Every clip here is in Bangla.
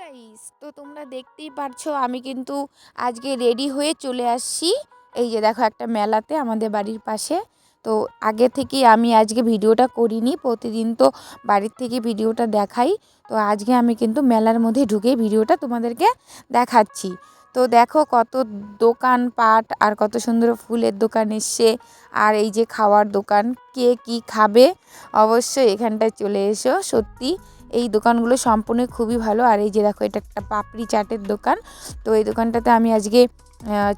গাইস তো তোমরা দেখতেই পারছ, আমি কিন্তু আজকে রেডি হয়ে চলে আসছি। এই যে দেখো একটা মেলাতে আমাদের বাড়ির পাশে। তো আগে থেকে আমি আজকে ভিডিওটা করিনি, প্রতিদিন তো বাড়ির থেকে ভিডিওটা দেখাই। তো আজকে আমি কিন্তু মেলার মধ্যে ঢুকে ভিডিওটা তোমাদেরকে দেখাচ্ছি। তো দেখো কত দোকান পাট আর কত সুন্দর ফুলের দোকান এসছে। আর এই যে খাওয়ার দোকান, কে কি খাবে? অবশ্যই এখানটায় চলে এসো, সত্যি। এই দোকানগুলো সম্পূর্ণ খুবই ভালো। আর এই যে দেখো, এটা একটা পাপড়ি চাটের দোকান। তো এই দোকানটাতে আমি আজকে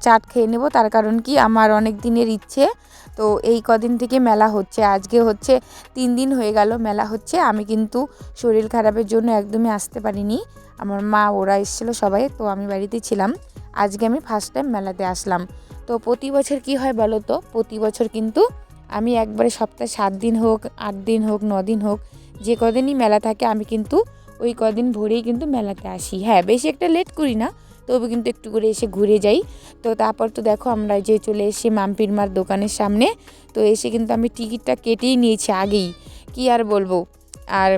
চাট খেয়ে নেব। তার কারণ কি, আমার অনেক দিনের ইচ্ছে। তো এই কদিন থেকে মেলা হচ্ছে। আজকে হচ্ছে তিন দিন হয়ে গেল মেলা হচ্ছে। আমি কিন্তু শরীর খারাপের জন্য একদমই আসতে পারিনি। আমার মা, ওরা এসেছিল সবাই, তো আমি বাড়িতে ছিলাম। আজকে আমি ফার্স্ট টাইম মেলাতে আসলাম। তো প্রতি বছর কি হয় বলো তো? প্রতি বছর কিন্তু আমি একবারে সপ্তাহে সাত দিন হোক, আট দিন হোক, ন দিন হোক, যে কদিনই মেলা থাকে আমি কিন্তু ওই কদিন ভোরেই কিন্তু মেলাতে আসি। হ্যাঁ বেশি একটা লেট করি না, তবু কিন্তু একটু করে এসে ঘুরে যাই। তো তারপর তো দেখো আমরা যে চলে এসেছি মাম্পির মার দোকানের সামনে, তো এসে কিন্তু আমি টিকিটটা কেটেই নিয়েছি আগেই। কি আর বলব? আর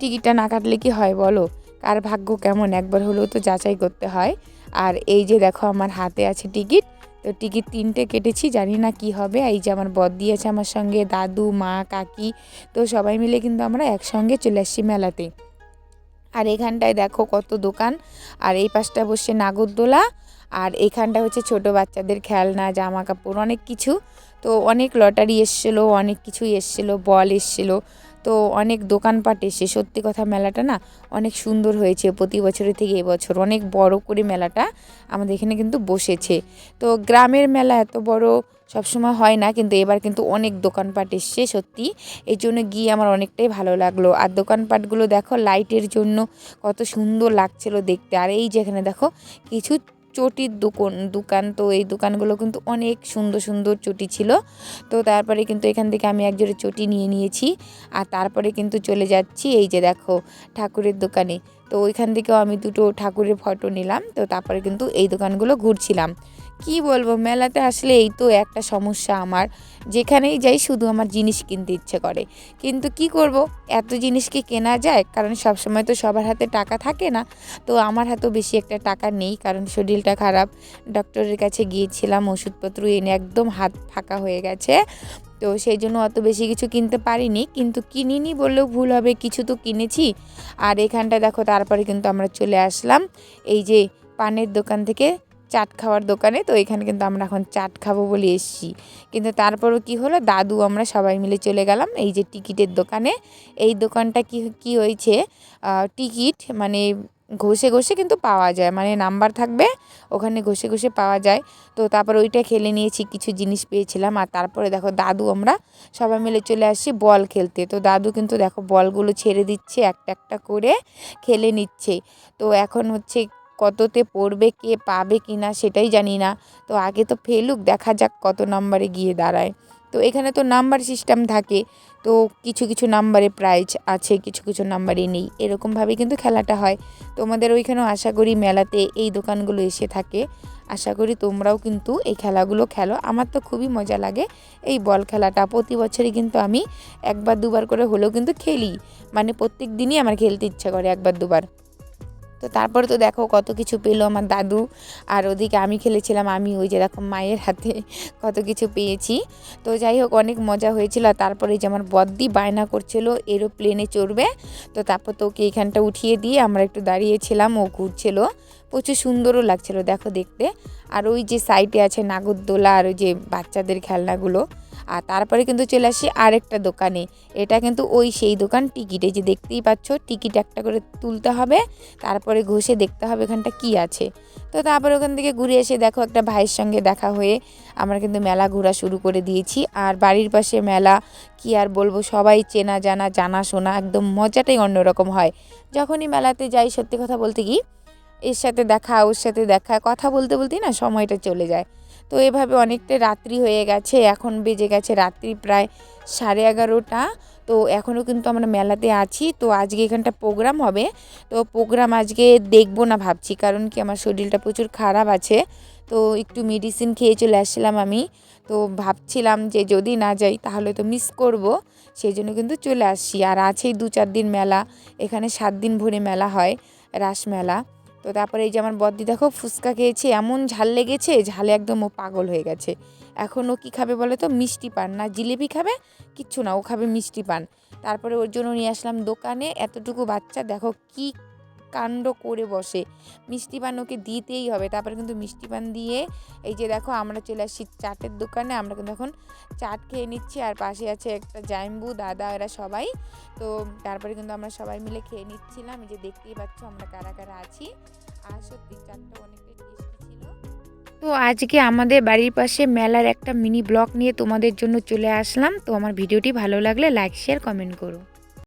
টিকিটটা না কাটলে কি হয় বলো? কার ভাগ্য কেমন? একবার হলেও তো যাচাই করতে হয়। আর এই যে দেখো আমার হাতে আছে টিকিট তো টিকিট তিনটে কেটেছি, জানি না কি হবে। এই যে আমার বদ দিয়েছে আমার সঙ্গে, দাদু, মা, কাকি, তো সবাই মিলে কিন্তু আমরা একসঙ্গে চলে আসছি মেলাতে। আর এখানটায় দেখো কত দোকান, আর এই পাশটা বসছে নাগরদোলা, আর এখানটা হচ্ছে ছোট বাচ্চাদের খেলনা, জামা কাপড়, অনেক কিছু। তো অনেক লটারি এসছিলো, অনেক কিছুই এসছিলো, বল এসছিলো। তো অনেক দোকানপাট এসে সত্যি কথা মেলাটা না অনেক সুন্দর হয়েছে প্রতি বছরের থেকে এবছর অনেক বড় করে মেলাটা আমাদের এখানে কিন্তু বসেছে। তো গ্রামের মেলা এত বড় সবসময় হয় না, কিন্তু এবার কিন্তু অনেক দোকানপাট এসছে সত্যি। এই জন্য গিয়ে আমার অনেকটাই ভালো লাগল। আর দোকানপাটগুলো দেখো লাইটের জন্য কত সুন্দর লাগছিল দেখতে। আর এই যেখানে দেখো, কিছু চটির দোকান দোকান তো এই দোকানগুলো কিন্তু অনেক সুন্দর সুন্দর চটি ছিল। তো তারপরে কিন্তু এখান থেকে আমি একজোড়ে চটি নিয়ে নিয়েছি। আর তারপরে কিন্তু চলে যাচ্ছি এই যে দেখো ঠাকুরের দোকানে। তো ওইখান থেকেও আমি দুটো ঠাকুরের ফটো নিলাম। তো তারপরে কিন্তু এই দোকানগুলো ঘুরছিলাম। কি বলব, মেলাতে আসলে এই তো একটা সমস্যা আমার। যেখানেই যাই শুধু আমার জিনিস কিনতে ইচ্ছে করে। কিন্তু কি করব, এত জিনিস কি কেনা যায়? কারণ সব সময় তো সবার হাতে টাকা থাকে না। তো আমার হাতেও বেশি একটা টাকা নেই, কারণ শরীরটা খারাপ। ডক্টরের কাছে গিয়েছিলাম, ওষুধপত্র এনে একদম হাত ফাঁকা হয়ে গেছে। তো সেই জন্য অত বেশি কিছু কিনতে পারিনি। কিন্তু কিনিনি বললেও ভুল হবে, কিছু তো কিনেছি। আর এখানটা দেখো, তারপরে কিন্তু আমরা চলে আসলাম। এই যে পানের দোকান থেকে চাট খাওয়ার দোকানে, তো এখানে কিন্তু আমরা এখন চাট খাব বলে এসছি। কিন্তু তারপরও কি হলো, দাদু আমরা সবাই মিলে চলে গেলাম এই যে টিকিটের দোকানে। এই দোকানটা কি কি হয়েছে? টিকিট মানে ঘষে ঘষে কিন্তু পাওয়া যায়। মানে নাম্বার থাকবে, ওখানে ঘষে ঘষে পাওয়া যায়। তো তারপর ওইটা খেলে নিয়েছি, কিছু জিনিস পেয়েছিলাম। আর তারপরে দেখো দাদু, আমরা সবাই মিলে চলে আসছি বল খেলতে। তো দাদু কিন্তু দেখো বলগুলো ছেড়ে দিচ্ছে, একটা একটা করে খেলে নিচ্ছে। তো এখন হচ্ছে কততে পড়বে, কে পাবে কি না সেটাই জানি না। তো আগে তো ফেলুক, দেখা যাক কত নাম্বারে গিয়ে দাঁড়ায়। তো এখানে তো নাম্বার সিস্টেম থাকে, তো কিছু কিছু নাম্বারে প্রাইজ আছে, কিছু কিছু নাম্বারে নেই, এরকমভাবে কিন্তু খেলাটা হয়। তোমাদের ওইখানেও আশা করি মেলাতে এই দোকানগুলো এসে থাকে। আশা করি তোমরাও কিন্তু এই খেলাগুলো খেলো। আমার তো খুবই মজা লাগে এই বল খেলাটা। প্রতি বছরই কিন্তু আমি একবার দুবার করে হলেও কিন্তু খেলি। মানে প্রত্যেক দিনই আমার খেলতে ইচ্ছা করে একবার দুবার। তো তারপরে তো দেখো কত কিছু পেল আমার দাদু। আর ওদিকে আমি খেলেছিলাম, আমি ওই যেরকম মায়ের হাতে কত কিছু পেয়েছি। তো যাই হোক, অনেক মজা হয়েছিল। আর তারপরে যে আমার বদ্দি বায়না করছিল, এরোপ্লেনে চড়বে। তো তারপর তো ওকে এখানটা উঠিয়ে দিয়ে আমরা একটু দাঁড়িয়েছিলাম, ও ঘুরছিল। প্রচুর সুন্দরও লাগছিল, দেখো দেখতে। আর ওই যে সাইডে আছে নাগরদোলা, আর ওই যে বাচ্চাদের খেলনাগুলো। আর তারপরে কিন্তু চলে আসি আরেকটা দোকানে। এটা কিন্তু ওই সেই দোকান, টিকিটে। যে দেখতেই পাচ্ছ, টিকিট একটা করে তুলতে হবে, তারপরে ঘষে দেখতে হবে এখানটা কি আছে। তো তারপরে ওখান থেকে ঘুরে এসে দেখো একটা ভাইয়ের সঙ্গে দেখা হয়ে আমরা কিন্তু মেলা ঘোরা শুরু করে দিয়েছি। আর বাড়ির পাশে মেলা, কি আর বলব, সবাই চেনা জানা জানা শোনা, একদম মজাটাই অন্যরকম হয়। যখনই মেলাতে যাই, সত্যি কথা বলতে কি, এর সাথে দেখা, ওর সাথে দেখা, কথা বলতে, বলতেই না, সময়টা চলে যায়। তো এভাবে অনেকটা রাত্রি হয়ে গেছে, এখন বেজে গেছে রাত্রি প্রায় সাড়ে এগারোটা। তো এখনও কিন্তু আমরা মেলাতে আছি, তো আজকে এখানটা প্রোগ্রাম হবে। তো প্রোগ্রাম আজকে দেখব না ভাবছি, কারণ কি আমার শরীরটা প্রচুর খারাপ আছে। তো একটু মেডিসিন খেয়ে চলে আসছিলাম আমি। তো ভাবছিলাম যে যদি না যাই তাহলে তো মিস করব সেই জন্য কিন্তু চলে আসছি। আর আছেই দু চার দিন মেলা, এখানে সাত দিন ভরে মেলা হয় রাসমেলা তো তারপরে এই যে আমার বদ্দি, দেখো ফুচকা খেয়েছে, এমন ঝাল লেগেছে, ঝালে একদম ও পাগল হয়ে গেছে। এখন ও কী খাবে বলে তো? মিষ্টি পান। না, জিলিপি খাবে, কিচ্ছু না, ও খাবে মিষ্টি পান। তারপরে ওর জন্য নিয়ে আসলাম দোকানে এতটুকু বাচ্চা, দেখো কি কাণ্ড করে বসে। মিষ্টি পান ওকে দিতেই হবে। তারপরে কিন্তু মিষ্টি পান দিয়ে এই যে দেখো আমরা চলে আসছি চাটের দোকানে। আমরা কিন্তু এখন চাট খেয়ে নিচ্ছি আর পাশে আছে একটা জাইম্বু, দাদা, এরা সবাই। তো তারপরে কিন্তু আমরা সবাই মিলে খেয়ে নিচ্ছিলাম। এই যে দেখতেই পাচ্ছ আমরা কারা কারা আছি। আর সত্যি চাটটা অনেকটাই টেস্টি ছিল। তো আজকে আমাদের বাড়ির পাশে মেলার একটা মিনি ব্লগ নিয়ে তোমাদের জন্য চলে আসলাম। তো আমার ভিডিওটি ভালো লাগলে লাইক, শেয়ার, কমেন্ট করো।